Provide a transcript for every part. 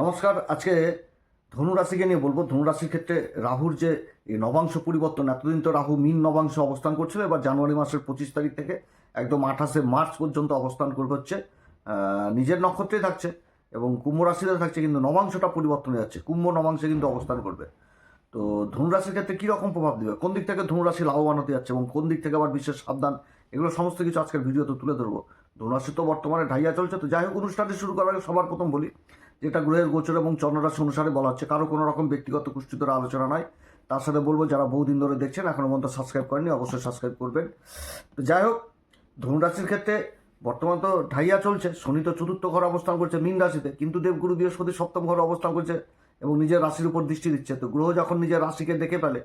নমস্কার, আজকে ধনুরাশিকে নিয়ে বলব। ধনুরাশির ক্ষেত্রে রাহুর যে নবাংশ পরিবর্তন, এতদিন তো রাহু মিন নবাংশ অবস্থান করছিল, এবার জানুয়ারি মাসের পঁচিশ তারিখ থেকে একদম আঠাশে মার্চ পর্যন্ত অবস্থান করে হচ্ছে নিজের নক্ষত্রেই থাকছে এবং কুম্ভ রাশিতে থাকছে, কিন্তু নবাংশটা পরিবর্তন হয়ে যাচ্ছে। কুম্ভ নবাংশে কিন্তু অবস্থান করবে। তো ধনুরাশির ক্ষেত্রে কীরকম প্রভাব দেবে? কোন দিক থেকে ধনুরাশি লাভবান হতে যাচ্ছে এবং কোন দিক থেকে আবার বিশেষ সাবধান? এগুলো সমস্ত কিছু আজকের ভিডিওতে তুলে ধরবো। ধনুরাশি তো বর্তমানে ঢাইয়া চলছে, তো যাই হোক, অনুষ্ঠানটি শুরু করার আগে সবার প্রথম বলি যেটা গ্রহের গোচর এবং চন্দ্ররাশি অনুসারে বলা হচ্ছে। কারও কোনো রকম ব্যক্তিগত কুষ্ঠিতর আলোচনা নয় তার সাথে বলব, যারা বহুদিন ধরে দেখছেন, এখনও পর্যন্ত সাবস্ক্রাইব করেনি অবশ্যই সাবস্ক্রাইব করবেন। তো যাই হোক ধনুরাশির ক্ষেত্রে বর্তমান তো ঢাইয়া চলছে, শনি তো চতুর্থ ঘর অবস্থান করছে মীন রাশিতে, কিন্তু দেবগুরু বৃহস্পতি সপ্তম ঘর অবস্থান করছে এবং নিজের রাশির উপর দৃষ্টি দিচ্ছে। তো গ্রহ যখন নিজের রাশিকে দেখে ফেলে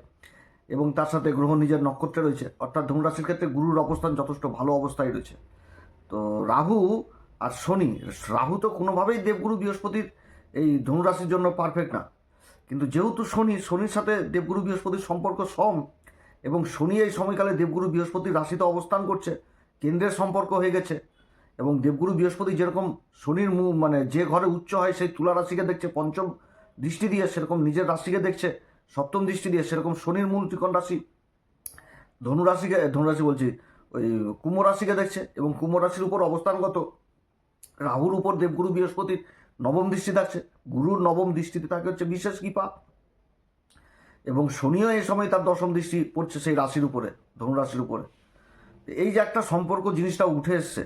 এবং তার সাথে গ্রহ নিজের নক্ষত্রে রয়েছে, অর্থাৎ ধনুরাশির ক্ষেত্রে গুরুর অবস্থান যথেষ্ট ভালো অবস্থায় রয়েছে। তো রাহু আর শনি, রাহু তো কোনোভাবেই দেবগুরু বৃহস্পতির এই ধনুরাশির জন্য পারফেক্ট না। কিন্তু যেহেতু শনি, শনির সাথে দেবগুরু বৃহস্পতির সম্পর্ক সম এবং শনি এই সময়কালে দেবগুরু বৃহস্পতির রাশিতে অবস্থান করছে, কেন্দ্রের সম্পর্ক হয়ে গেছে এবং দেবগুরু বৃহস্পতি যেরকম শনির মু মানে যে ঘরে উচ্চ হয় সেই তুলা রাশিকে দেখছে, পঞ্চম দৃষ্টি দিয়ে সেরকম নিজের রাশিকে দেখছে, সপ্তম দৃষ্টি দিয়ে সেরকম শনির মূল ত্রিকোণ রাশি, ধনুরাশিকে, ধনুরাশি বলছি, ওই কুম্ভ রাশিকে দেখছে এবং কুম্ভ রাশির উপর অবস্থানগত রাহুর উপর দেবগুরু বৃহস্পতির নবম দৃষ্টি থাকছে গুরুর নবম দৃষ্টিতে থাকে হচ্ছে বিশেষ কৃপা এবং শনিও এই সময় তার দশম দৃষ্টি পড়ছে সেই রাশির উপরে ধনুরাশির উপরে। এই যে একটা সম্পর্ক জিনিসটা উঠে এসছে,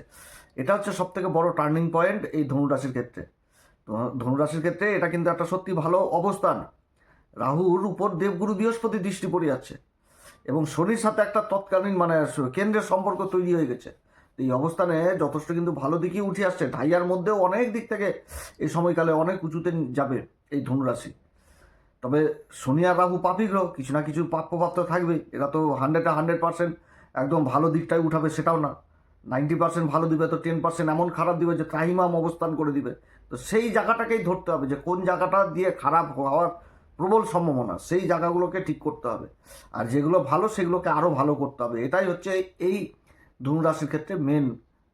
এটা হচ্ছে সব থেকে বড় টার্নিং পয়েন্ট এই ধনুরাশির ক্ষেত্রে। ধনুরাশির ক্ষেত্রে এটা কিন্তু একটা সত্যি ভালো অবস্থান। রাহুর উপর দেবগুরু বৃহস্পতি দৃষ্টি পড়ে যাচ্ছে এবং শনির সাথে একটা তৎকালীন মানে কেন্দ্রের সম্পর্ক তৈরি হয়ে গেছে। এই অবস্থানে যথেষ্ট কিন্তু ভালো দিকেই উঠে আসছে। ঢাইয়ার মধ্যেও অনেক দিক থেকে এই সময়কালে অনেক উঁচুতে যাবে এই ধনুরাশি। তবে আর রাহু পাপি গ্রহ, কিছু না কিছু তো থাকবেই। এরা তো হান্ড্রেডে হান্ড্রেড পার্সেন্ট একদম ভালো দিকটাই উঠাবে সেটাও না। নাইনটি পার্সেন্ট ভালো দিবে তো টেন পার্সেন্ট এমন খারাপ দিবে যে ত্রাহিমাম অবস্থান করে দিবে। তো সেই জায়গাটাকেই ধরতে হবে যে কোন জায়গাটা দিয়ে খারাপ হওয়ার প্রবল সম্ভাবনা, সেই জায়গাগুলোকে ঠিক করতে হবে। আর যেগুলো ভালো, সেগুলোকে আরও ভালো করতে হবে। এটাই হচ্ছে এই ধনুরাশির ক্ষেত্রে মেন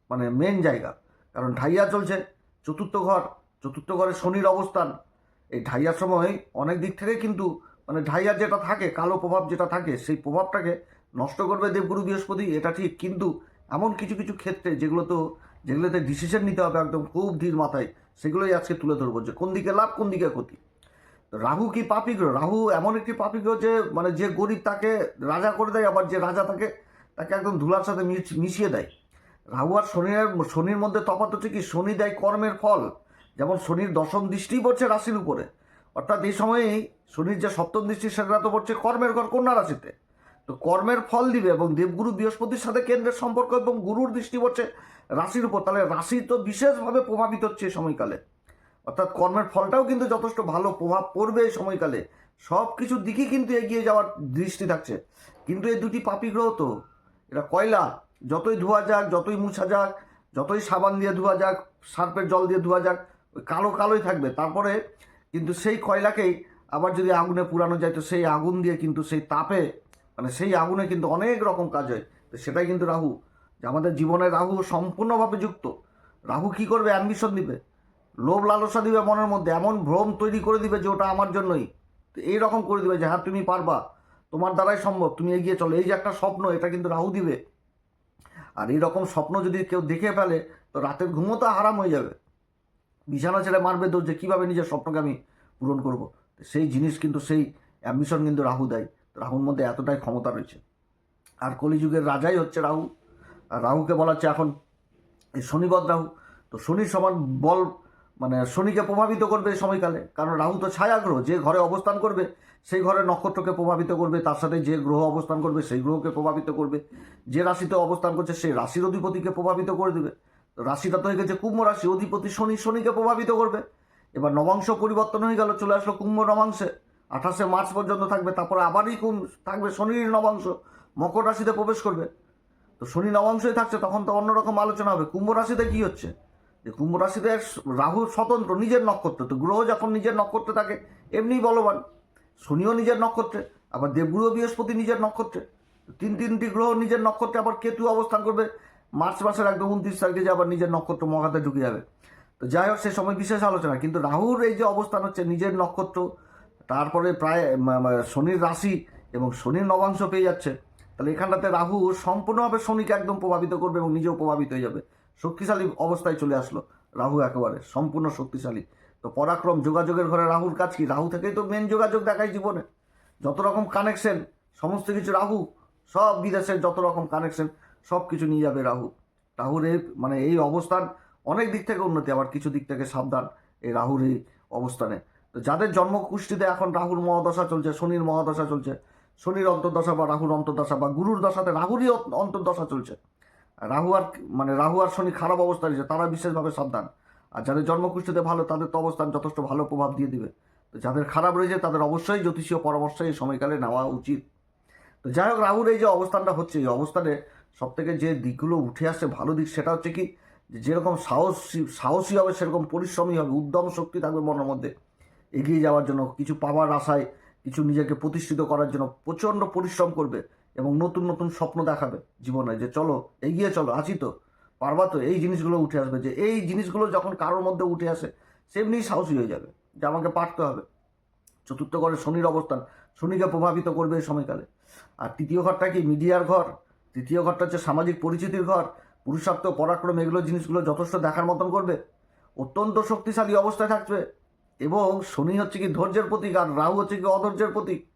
মানে মেন জায়গা। কারণ ঢাইয়া চলছে, চতুর্থ ঘর, চতুর্থ ঘরে শনির অবস্থান। এই ঢাইয়ার সময় অনেক দিক থেকে কিন্তু মানে ঢাইয়ার যেটা থাকে, কালো প্রভাব যেটা থাকে, সেই প্রভাবটাকে নষ্ট করবে দেবগুরু বৃহস্পতি, এটা ঠিক। কিন্তু এমন কিছু কিছু ক্ষেত্রে যেগুলো তো, যেগুলোতে ডিসিশন নিতে হবে একদম খুব ধীর মাথায়, সেগুলোই আজকে তুলে ধরবো যে কোন দিকে লাভ, কোন দিকে ক্ষতি। রাহু কি পাপি গ্রহ? রাহু এমন একটি পাপি গ্রহ যে মানে যে গরিব তাকে রাজা করে দেয়, আবার যে রাজা তাকে তাকে একদম ধুলার সাথে মিশ- মিশিয়ে দেয়। রাহু আর শনির শনির মধ্যে তফাৎ হচ্ছে কি? শনি দেয় কর্মের ফল। যেমন শনির দশম দৃষ্টি পড়ছে রাশির উপরে। অর্থাৎ এই সময়েই শনির যে সপ্তম দৃষ্টি, সেটা তো পড়ছে কর্মের ঘর, কন্যা রাশিতে। তো কর্মের ফল দিবে এবং দেবগুরু বৃহস্পতির সাথে কেন্দ্রের সম্পর্ক এবং গুরুর দৃষ্টি পড়ছে রাশির উপর। তাহলে রাশি তো বিশেষভাবে প্রভাবিত হচ্ছে এই সময়কালে। অর্থাৎ কর্মের ফলটাও কিন্তু যথেষ্ট ভালো প্রভাব পড়বে এই সময়কালে। সব কিছুর দিকেই কিন্তু এগিয়ে যাওয়ার দৃষ্টি থাকছে। কিন্তু এই দুটি পাপি গ্রহ তো এটা কয়লা? যতই ধোয়া যাক, যতই মুছা যাক, যতই সাবান দিয়ে ধোয়া যাক, সার্পের জল দিয়ে ধোয়া যাক, ওই কালো কালোই থাকবে। তারপরে কিন্তু সেই কয়লাকেই আবার যদি আগুনে পুরানো যায়, তো সেই আগুন দিয়ে কিন্তু সেই তাপে মানে সেই আগুনে কিন্তু অনেক রকম কাজ হয়। তো সেটাই কিন্তু রাহু। যে আমাদের জীবনে রাহু সম্পূর্ণভাবে যুক্ত। রাহু কি করবে? অ্যাম্বিশন দিবে। লোভ লালসা দিবে মনের মধ্যে। এমন ভ্রম তৈরি করে দিবে যে ওটা আমার জন্যই। তো এইরকম করে দিবে যে হ্যাঁ তুমি পারবা। তোমার দ্বারাই সম্ভব, তুমি এগিয়ে চলো। এই যে একটা স্বপ্ন, এটা কিন্তু রাহু দিবে। আর এই রকম স্বপ্ন যদি কেউ দেখে ফেলে, তো রাতের ঘুমও তো হারাম হয়ে যাবে। বিছানা ছেড়ে মারবে দোষ যে কীভাবে নিজের স্বপ্নকে আমি পূরণ করব। সেই জিনিস কিন্তু, সেই অ্যাম্বিশন কিন্তু রাহু দেয়। রাহুর মধ্যে এতটাই ক্ষমতা রয়েছে। আর কলিযুগের রাজাই হচ্ছে রাহু। আর রাহুকে বলা হচ্ছে এখন এই শনিবদ রাহু। তো শনির সমান বল মানে শনিকে প্রভাবিত করবে সময়কালে। কারণ রাহু তো ছায়া গ্রহ, যে ঘরে অবস্থান করবে, সেই ঘরের নক্ষত্রকে প্রভাবিত করবে, তার সাথে যে গ্রহ অবস্থান করবে, সেই গ্রহকে প্রভাবিত করবে। যে রাশিতে অবস্থান করছে, সেই রাশির অধিপতিকে প্রভাবিত করে দেবে। রাশিটা তো হয়ে গেছে কুম্ভ রাশি, অধিপতি শনি, শনিকে প্রভাবিত করবে। এবার নবাংশ পরিবর্তন হয়ে গেল, চলে আসলো কুম্ভ নবাংশে। আঠাশে মার্চ পর্যন্ত থাকবে, তারপরে আবারই কুম থাকবে শনির নবাংশ, মকর রাশিতে প্রবেশ করবে। তো শনি নবাংশই থাকছে, তখন তো অন্যরকম আলোচনা হবে। কুম্ভ রাশিতে কি হচ্ছে? যে কুম্ভ রাশিতে রাহু স্বতন্ত্র, নিজের নক্ষত্র। তো গ্রহ যখন নিজের নক্ষত্রে থাকে, এমনিই বলবান। শনিও নিজের নক্ষত্রে, আবার দেবগুরু বৃহস্পতি নিজের নক্ষত্রে। তিন তিনটি গ্রহ নিজের নক্ষত্রে, আবার কেতু অবস্থান করবে, মার্চ মাসের একদম উনত্রিশ তারিখে যে আবার নিজের নক্ষত্র মহাতে ঢুকে যাবে। তো যাই হোক, সে সময় বিশেষ আলোচনা। কিন্তু রাহুর এই যে অবস্থান হচ্ছে, নিজের নক্ষত্র, তারপরে প্রায় শনির রাশি এবং শনির নবাংশ পেয়ে যাচ্ছে। তাহলে এখানটাতে রাহু সম্পূর্ণভাবে শনিকে একদম প্রভাবিত করবে এবং নিজেও প্রভাবিত হয়ে যাবে। শক্তিশালী অবস্থায় চলে আসলো রাহু একেবারে, সম্পূর্ণ শক্তিশালী। তো পরাক্রম যোগাযোগের ঘরে রাহুর কাজ কি? রাহু থেকেই তো মেন যোগাযোগ দেখায় জীবনে। যত রকম কানেকশন সমস্ত কিছু রাহু, সব বিদেশের যত রকম কানেকশন সব কিছু নিয়ে যাবে রাহু। রাহুর এই মানে এই অবস্থান অনেক দিক থেকে উন্নতি, আবার কিছু দিক থেকে সাবধান এই রাহুর এই অবস্থানে। তো যাদের জন্মকুষ্ঠিতে এখন রাহুর মহাদশা চলছে, শনির মহাদশা চলছে, শনির অন্তর্দশা বা রাহুর অন্তর্দশা বা গুরুর দশাতে রাহুরই অন্তর্দশা চলছে। রাহু আর মানে রাহু আর শনি খারাপ অবস্থা রয়েছে তারা বিশেষভাবে সাবধান। আর যাদের জন্মকুষ্ঠিতে ভালো, তাদের তো অবস্থান যথেষ্ট ভালো প্রভাব দিয়ে দিবে। তো যাদের খারাপ রয়েছে, তাদের অবশ্যই জ্যোতিষীয় পরামর্শ এই সময়কালে নেওয়া উচিত। তো যাই হোক, রাহুর এই যে অবস্থানটা হচ্ছে, এই অবস্থানে সব থেকে যে দিকগুলো উঠে আসছে ভালো দিক, সেটা হচ্ছে কি যেরকম সাহসী সাহসী হবে, সেরকম পরিশ্রমী হবে, উদ্যম শক্তি থাকবে মনের মধ্যে। এগিয়ে যাওয়ার জন্য কিছু পাওয়ার আশায়, কিছু নিজেকে প্রতিষ্ঠিত করার জন্য প্রচণ্ড পরিশ্রম করবে। এবং নতুন নতুন স্বপ্ন দেখাবে জীবনে যে চলো, এগিয়ে চলো, আছি তো। পারবা তো, এই জিনিসগুলো উঠে আসবে যে এই জিনিসগুলো যখন কারোর মধ্যে উঠে আসে, সেমনি সাহসী হয়ে যাবে যে আমাকে পারতে হবে। চতুর্থ ঘরে শনির অবস্থান, শনিকে প্রভাবিত করবে এই সময়কালে। আর তৃতীয় ঘরটা কি মিডিয়ার ঘর? তৃতীয় ঘরটা হচ্ছে সামাজিক পরিচিতির ঘর। পুরুষার্থ, পরাক্রম, এগুলো জিনিসগুলো যথেষ্ট দেখার মতন করবে। অত্যন্ত শক্তিশালী অবস্থায় থাকবে। এবং শনি হচ্ছে কি ধৈর্যের প্রতীক আর রাহু হচ্ছে কি অধৈর্যের প্রতীক।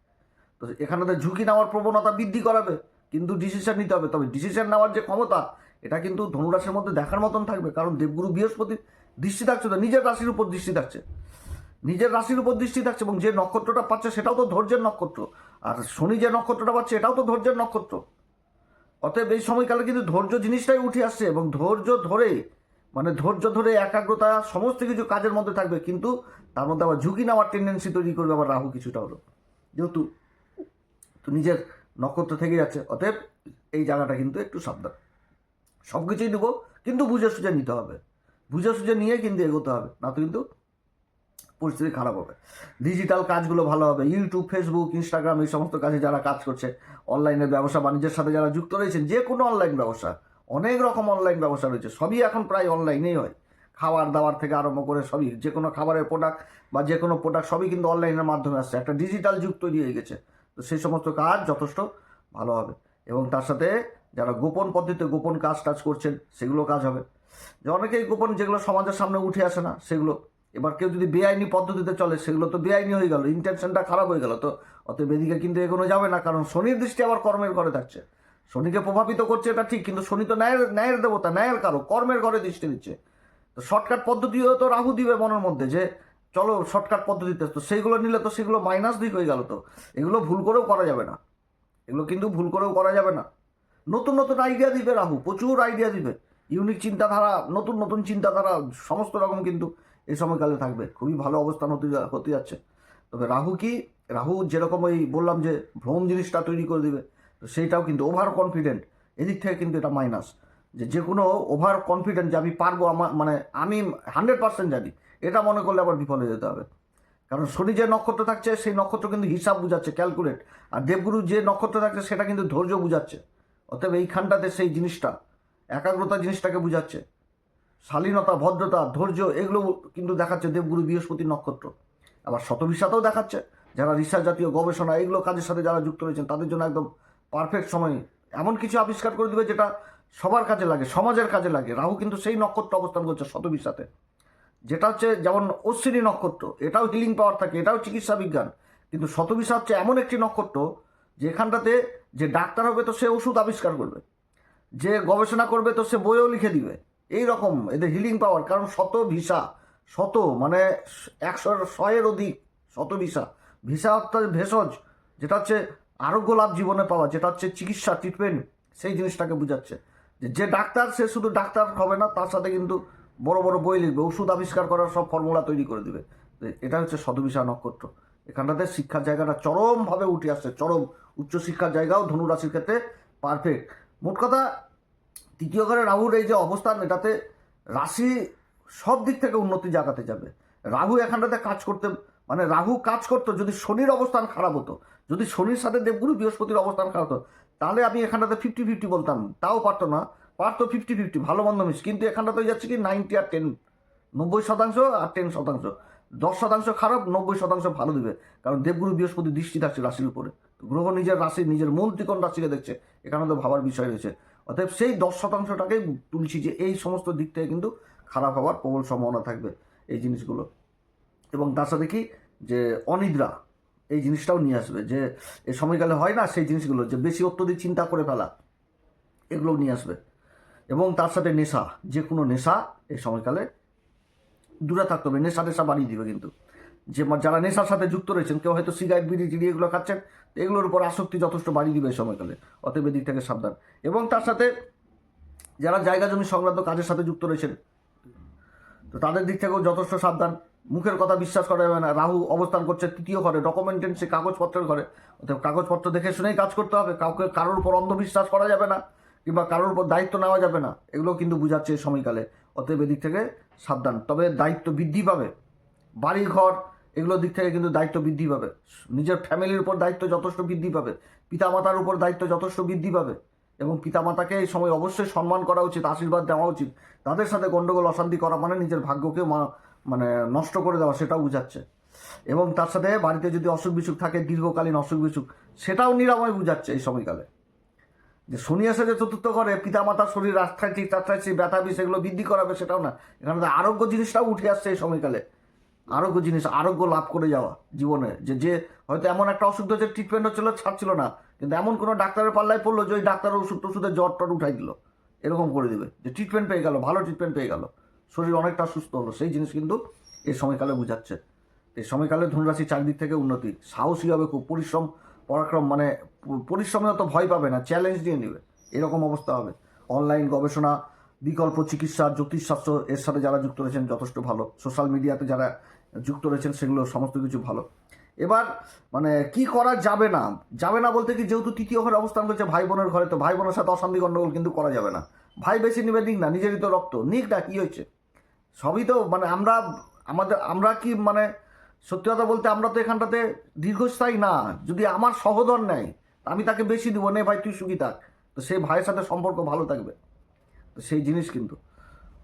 তো এখানে তো ঝুঁকি নেওয়ার প্রবণতা বৃদ্ধি করাবে, কিন্তু ডিসিশন নিতে হবে। তবে ডিসিশন নেওয়ার যে ক্ষমতা, এটা কিন্তু ধনুরাশির মধ্যে দেখার মতন থাকবে, কারণ দেবগুরু বৃহস্পতির দৃষ্টি থাকছে তো, নিজের রাশির উপর দৃষ্টি থাকছে। নিজের রাশির উপর দৃষ্টি থাকছে এবং যে নক্ষত্রটা পাচ্ছে সেটাও তো ধৈর্যের নক্ষত্র। আর শনি যে নক্ষত্রটা পাচ্ছে এটাও তো ধৈর্যের নক্ষত্র। অতএব এই সময়কালে কিন্তু ধৈর্য জিনিসটাই উঠে আসছে এবং ধৈর্য ধরে মানে ধৈর্য ধরে একাগ্রতা, সমস্ত কিছু কাজের মধ্যে থাকবে, কিন্তু তার মধ্যে আবার ঝুঁকি নেওয়ার টেন্ডেন্সি তৈরি করবে আবার রাহু কিছুটা হলো যেহেতু নিজের নক্ষত্র থেকে যাচ্ছে, অতএব এই জায়গাটা কিন্তু একটু সাবধান। সব কিছুই নেব কিন্তু বুঝে সুঝে নিতে হবে। বুঝে সুঝে নিয়ে কিন্তু এগোতে হবে না তো কিন্তু পরিস্থিতি খারাপ হবে। ডিজিটাল কাজগুলো ভালো হবে ইউটিউব ফেসবুক ইনস্টাগ্রাম এই সমস্ত কাজে যারা কাজ করছে অনলাইনের ব্যবসা, বাণিজ্যের সাথে যারা যুক্ত রয়েছেন, যে কোনো অনলাইন ব্যবসা, অনেক রকম অনলাইন ব্যবসা রয়েছে, সবই এখন প্রায় অনলাইনেই হয়। খাবার দাবার থেকে আরম্ভ করে সবই, যে কোনো খাবারের প্রোডাক্ট বা যে কোনো প্রোডাক্ট সবই কিন্তু অনলাইনের মাধ্যমে আসছে। একটা ডিজিটাল যুগ তৈরি হয়ে গেছে। তো সেই সমস্ত কাজ যথেষ্ট ভালো হবে। এবং তার সাথে যারা গোপন পদ্ধতিতে গোপন কাজ টাজ করছেন, সেগুলো কাজ হবে। যে অনেকেই গোপন যেগুলো সমাজের সামনে উঠে আসে না, সেগুলো। এবার কেউ যদি বেআইনি পদ্ধতিতে চলে, সেগুলো তো বেআইনি হয়ে গেল ইন্টেনশনটা খারাপ হয়ে গেল তো। অতএব এদিকে কিন্তু এগোনো যাবে না, কারণ শনির দৃষ্টি আবার কর্মের ঘরে থাকছে। শনিকে প্রভাবিত করছে এটা ঠিক, কিন্তু শনি তো ন্যায়ের ন্যায়ের দেবতা, ন্যায়ের কারও কর্মের ঘরে দৃষ্টি দিচ্ছে। তো শর্টকাট পদ্ধতিও তো রাহু দিবে মনের মধ্যে যে চলো শর্টকাট পদ্ধতিতে। তো সেইগুলো নিলে তো সেগুলো মাইনাস দিক হয়ে গেল তো। এগুলো ভুল করেও করা যাবে না। এগুলো কিন্তু ভুল করেও করা যাবে না। নতুন নতুন আইডিয়া দিবে রাহু, প্রচুর আইডিয়া দিবে। ইউনিক চিন্তাধারা, নতুন নতুন চিন্তাধারা, সমস্ত রকম কিন্তু এই সময়কালে থাকবে। খুবই ভালো অবস্থান হতে হতে যাচ্ছে। তবে রাহু কি? রাহু যেরকম ওই বললাম যে ভ্রম জিনিসটা তৈরি করে দিবে, তো সেইটাও কিন্তু ওভার কনফিডেন্ট এদিক থেকে কিন্তু এটা মাইনাস যে যে কোনো ওভার কনফিডেন্ট যে আমি পারব আমার মানে আমি হান্ড্রেড পার্সেন্ট জানি। এটা মনে করলে আবার বিফল হয়ে যেতে হবে। কারণ শনি যে নক্ষত্র থাকছে, সেই নক্ষত্র কিন্তু হিসাব বুঝাচ্ছে ক্যালকুলেট আর দেবগুরু যে নক্ষত্র থাকছে, সেটা কিন্তু ধৈর্য বুঝাচ্ছে। অতএব এইখানটাতে সেই জিনিসটা, একাগ্রতা জিনিসটাকে বুঝাচ্ছে। শালীনতা, ভদ্রতা, ধৈর্য, এগুলো কিন্তু দেখাচ্ছে দেবগুরু বৃহস্পতি নক্ষত্র। আবার শতবিশাতেও দেখাচ্ছে। যারা রিসার্চ জাতীয় গবেষণা, এগুলো কাজের সাথে যারা যুক্ত রয়েছেন, তাদের জন্য একদম পারফেক্ট সময়। এমন কিছু আবিষ্কার করে দেবে যেটা সবার কাজে লাগে, সমাজের কাজে লাগে। রাহু কিন্তু সেই নক্ষত্র অবস্থান করছে শতবিশাতে। যেটা হচ্ছে যেমন অশ্বিনী নক্ষত্র, এটাও হিলিং পাওয়ার থাকে, এটাও চিকিৎসা বিজ্ঞান। কিন্তু শতবিশা হচ্ছে এমন একটি নক্ষত্র যেখানটাতে যে ডাক্তার হবে তো সে ওষুধ আবিষ্কার করবে, যে গবেষণা করবে তো সে বইও লিখে দিবে। এই রকম এদের হিলিং পাওয়ার কারণ শত ভিসা শত মানে একশো, শয়ের অধিক শত ভিসা ভিসা অর্থাৎ ভেষজ, যেটা হচ্ছে আরোগ্য লাভ জীবনে পাওয়া, যেটা হচ্ছে চিকিৎসা ট্রিটমেন্ট সেই জিনিসটাকে বোঝাচ্ছে। যে যে ডাক্তার, সে শুধু ডাক্তার হবে না, তার সাথে কিন্তু বড় বড় বই লিখবে, ওষুধ আবিষ্কার করার সব ফর্মুলা তৈরি করে দিবে। এটা হচ্ছে সদবিশা নক্ষত্র। এখানটাতে শিক্ষার জায়গাটা চরমভাবে উঠে আসছে, চরম। উচ্চশিক্ষার জায়গাও ধনুরাশির ক্ষেত্রে পারফেক্ট মোট কথা, তৃতীয় ঘরে রাহুর এই যে অবস্থান, এটাতে রাশি সব দিক থেকে উন্নতি জাগাতে যাবে। রাহু এখানটাতে কাজ করতে মানে রাহু কাজ করতো, যদি শনির অবস্থান খারাপ হতো, যদি শনির সাথে দেবগুরু বৃহস্পতির অবস্থান খারাপ হতো, তাহলে আমি এখানটাতে ফিফটি ফিফটি বলতাম। তাও পারতো না। পারতো ফিফটি ফিফটি ভালো মন্দ মিস। কিন্তু এখানটা তো যাচ্ছে কি নাইনটি আর টেন নব্বই শতাংশ আর টেন শতাংশ। দশ শতাংশ খারাপ, নব্বই শতাংশ ভালো দিবে। কারণ দেবগুরু বৃহস্পতি দৃষ্টি থাকছে রাশির উপরে। গ্রহ নিজের রাশি, নিজের মূল ত্রিকোণ রাশিকে দেখছে। এখানে তো ভাবার বিষয় রয়েছে। অতএব সেই দশ শতাংশটাকেই তুলছি যে এই সমস্ত দিক থেকে কিন্তু খারাপ হওয়ার প্রবল সম্ভাবনা থাকবে এই জিনিসগুলো। এবং তার সাথে কি? যে অনিদ্রা, এই জিনিসটাও নিয়ে আসবে। যে এই সময়কালে হয় না সেই জিনিসগুলো, যে বেশি অত্যধিক চিন্তা করে ফেলা, এগুলোও নিয়ে আসবে। এবং তার সাথে নেশা যে কোনো নেশা এই সময়কালে দূরে থাকতে হবে। নেশা নেশা বাড়িয়ে দিবে কিন্তু। যে যারা নেশার সাথে যুক্ত রয়েছেন, কেউ হয়তো সিগারেট, বিড়ি টিড়ি এগুলো খাচ্ছেন এগুলোর উপর আসক্তি যথেষ্ট বাড়িয়ে দিবে এই সময়কালে। অতএব এদিক থেকে সাবধান। এবং তার সাথে যারা জায়গা জমি সংক্রান্ত কাজের সাথে যুক্ত রয়েছেন, তো তাদের দিক থেকেও যথেষ্ট সাবধান। মুখের কথা বিশ্বাস করা যাবে না। রাহু অবস্থান করছে তৃতীয় ঘরে ডকুমেন্টেন্সি কাগজপত্রের ঘরে। অর্থাৎ কাগজপত্র দেখে শুনেই কাজ করতে হবে। কাউকে, কারোর উপর অন্ধবিশ্বাস করা যাবে না। কিংবা কারোর উপর দায়িত্ব নেওয়া যাবে না, এগুলো কিন্তু বোঝাচ্ছে সময়কালে। অতএব এদিক থেকে সাবধান। তবে দায়িত্ব বৃদ্ধি পাবে। বাড়ি ঘর এগুলোর দিক থেকে কিন্তু দায়িত্ব বৃদ্ধি পাবে। নিজের ফ্যামিলির উপর দায়িত্ব যথেষ্ট বৃদ্ধি পাবে। পিতামাতার উপর দায়িত্ব যথেষ্ট বৃদ্ধি পাবে। এবং পিতামাতাকে এই সময় অবশ্যই সম্মান করা উচিত, আশীর্বাদ দেওয়া উচিত। তাদের সাথে গণ্ডগোল অশান্তি করা মানে নিজের ভাগ্যকে মানে নষ্ট করে দেওয়া, সেটাও বুঝাচ্ছে। এবং তার সাথে বাড়িতে যদি অসুখ বিসুখ থাকে, দীর্ঘকালীন অসুখ বিসুখ সেটাও নিরাময় বুঝাচ্ছে এই সময়কালে। যে শনি এসে যে চতুর্থ করে পিতামাতার শরীর আর্থাইটিস টার্থাইটিস ব্যথা বিষ এগুলো বৃদ্ধি করাবে সেটাও না। এখানে তো আরোগ্য জিনিসটাও উঠে আসছে এই সময়কালে। আরোগ্য জিনিস, আরোগ্য লাভ করে যাওয়া জীবনে। যে যে হয়তো এমন একটা অসুখ যে ট্রিটমেন্ট হচ্ছিল, ছাড়ছিল না। কিন্তু এমন কোনো ডাক্তারের পাল্লায় পড়ল যে ওই ডাক্তারের ওষুধ টষুধে জ্বর টর উঠাই দিল। এরকম করে দিবে। যে ট্রিটমেন্ট পেয়ে গেল, ভালো ট্রিটমেন্ট পেয়ে গেল। শরীর অনেকটা সুস্থ হলো। সেই জিনিস কিন্তু এই সময়কালে বুঝাচ্ছে। এই সময়কালে ধনুরাশি চারদিক থেকে উন্নতি। সাহসী হবে, খুব পরিশ্রম পরাক্রম মানে পরিশ্রমে অত ভয় পাবে না চ্যালেঞ্জ নিয়ে নেবে। এরকম অবস্থা হবে। অনলাইন গবেষণা, বিকল্প চিকিৎসা, জ্যোতিষশাস্ত্র, এর সাথে যারা যুক্ত রয়েছেন যথেষ্ট ভালো। সোশ্যাল মিডিয়াতে যারা যুক্ত রয়েছেন সেগুলো সমস্ত কিছু ভালো। এবার মানে কি করা যাবে না? যাবে না বলতে কি যেহেতু তৃতীয় ঘরে অবস্থান করছে ভাই বোনের ঘরে, তো ভাই বোনের সাথে অশান্তি গণ্ডগোল কিন্তু করা যাবে না। ভাই বেশি নিবে নিক না, নিজেরই তো রক্ত। নিক না, কি হয়েছে? সবই তো মানে আমরা, আমাদের, আমরা কি মানে সত্যি কথা বলতে আমরা তো এখানটাতে দীর্ঘস্থায়ী না। যদি আমার সহোদর নেয় আমি তাকে বেশি দিব। নে ভাই, তুই সুখী থাক। তো সেই ভাইয়ের সাথে সম্পর্ক ভালো থাকবে। তো সেই জিনিস কিন্তু।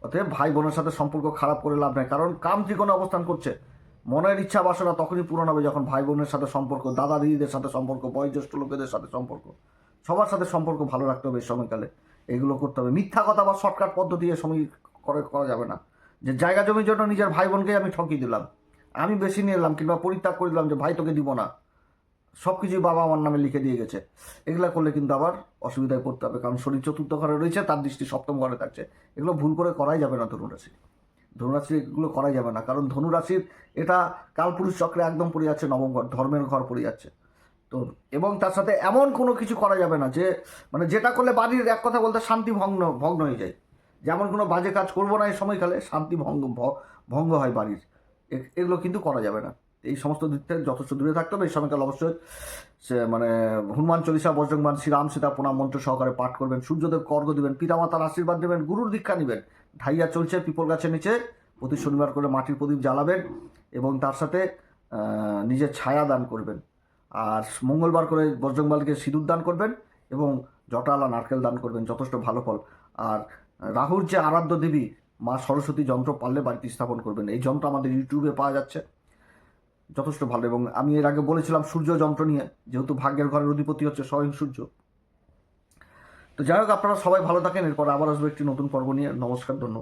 অতএব ভাই বোনের সাথে সম্পর্ক খারাপ করে লাভ নেই। কারণ কাম ত্রিকোণে অবস্থান করছে। মনের ইচ্ছা বাসনা তখনই পূরণ হবে যখন ভাই বোনের সাথে সম্পর্ক, দাদা দিদিদের সাথে সম্পর্ক, বয়োজ্যেষ্ঠ লোকেদের সাথে সম্পর্ক। সবার সাথে সম্পর্ক ভালো রাখতে হবে এই সময়কালে। এগুলো করতে হবে। মিথ্যা কথা বা শর্টকাট পদ্ধতি এ সময় করে করা যাবে না। যে জায়গা জমির জন্য নিজের ভাই বোনকেই আমি ঠকিয়ে দিলাম। আমি বেশি নিয়ে এলাম কিংবা পরিত্যাগ করে দিলাম যে, ভাই, তোকে দিব না। সব কিছুই বাবা আমার নামে লিখে দিয়ে গেছে। এগুলা করলে কিন্তু আবার অসুবিধায় পড়তে হবে, কারণ শরীর চতুর্থ ঘরে রয়েছে, তার দৃষ্টি সপ্তম ঘরে থাকছে। এগুলো ভুল করে করাই যাবে না ধনুরাশি। ধনুরাশি এগুলো করাই যাবে না, কারণ ধনুরাশির এটা কালপুরুষ চক্রে একদম পড়ে যাচ্ছে, নবম ঘর, ধর্মের ঘর পড়ে যাচ্ছে। তো, এবং তার সাথে এমন কোনো কিছু করা যাবে না যে মানে যেটা করলে বাড়ির এক কথা বলতে শান্তি ভগ্ন ভগ্ন হয়ে যায়। যেমন কোনো বাজে কাজ করব না এই সময়কালে, শান্তি ভঙ্গ ভঙ্গ হয় বাড়ির। এগুলো কিন্তু করা যাবে না। এই সমস্ত দিক থেকে যথেষ্ট দূরে থাকতে হবে। এই সময়কাল অবশ্যই সে মানে হনুমান চল্লিশা বজ্রংবান শ্রীরাম সীতা প্রণাম মন্ত্র সহকারে পাঠ করবেন সূর্যদেব কর্গ দিবেন, পিতামাতার আশীর্বাদ দেবেন গুরুর দীক্ষা নেবেন। ঢাইয়া চলছে, পিপল গাছের নিচে। প্রতি শনিবার করে মাটির প্রদীপ জ্বালাবেন এবং তার সাথে নিজের ছায়া দান করবেন। আর মঙ্গলবার করে বজ্রংবালকে সিঁদুর দান করবেন এবং জটালা, নারকেল দান করবেন। যথেষ্ট ভালো ফল। আর রাহুর যে আরাধ্য দেবী মা সরস্বতী যন্ত্র পারলে বাড়িতে স্থাপন করবেন। এই যন্ত্র আমাদের ইউটিউবে পাওয়া যাচ্ছে। যথেষ্ট ভালো এবং আমি এর আগে বলেছিলাম সূর্য যন্ত্র নিয়ে, যেহেতু ভাগ্যের ঘরের অধিপতি হচ্ছে স্বয়ং সূর্য। তো যাই হোক, আপনারা সবাই ভালো থাকেন, এরপর আবার আসব একটি নতুন পর্ব নিয়ে। নমস্কার, ধন্যবাদ।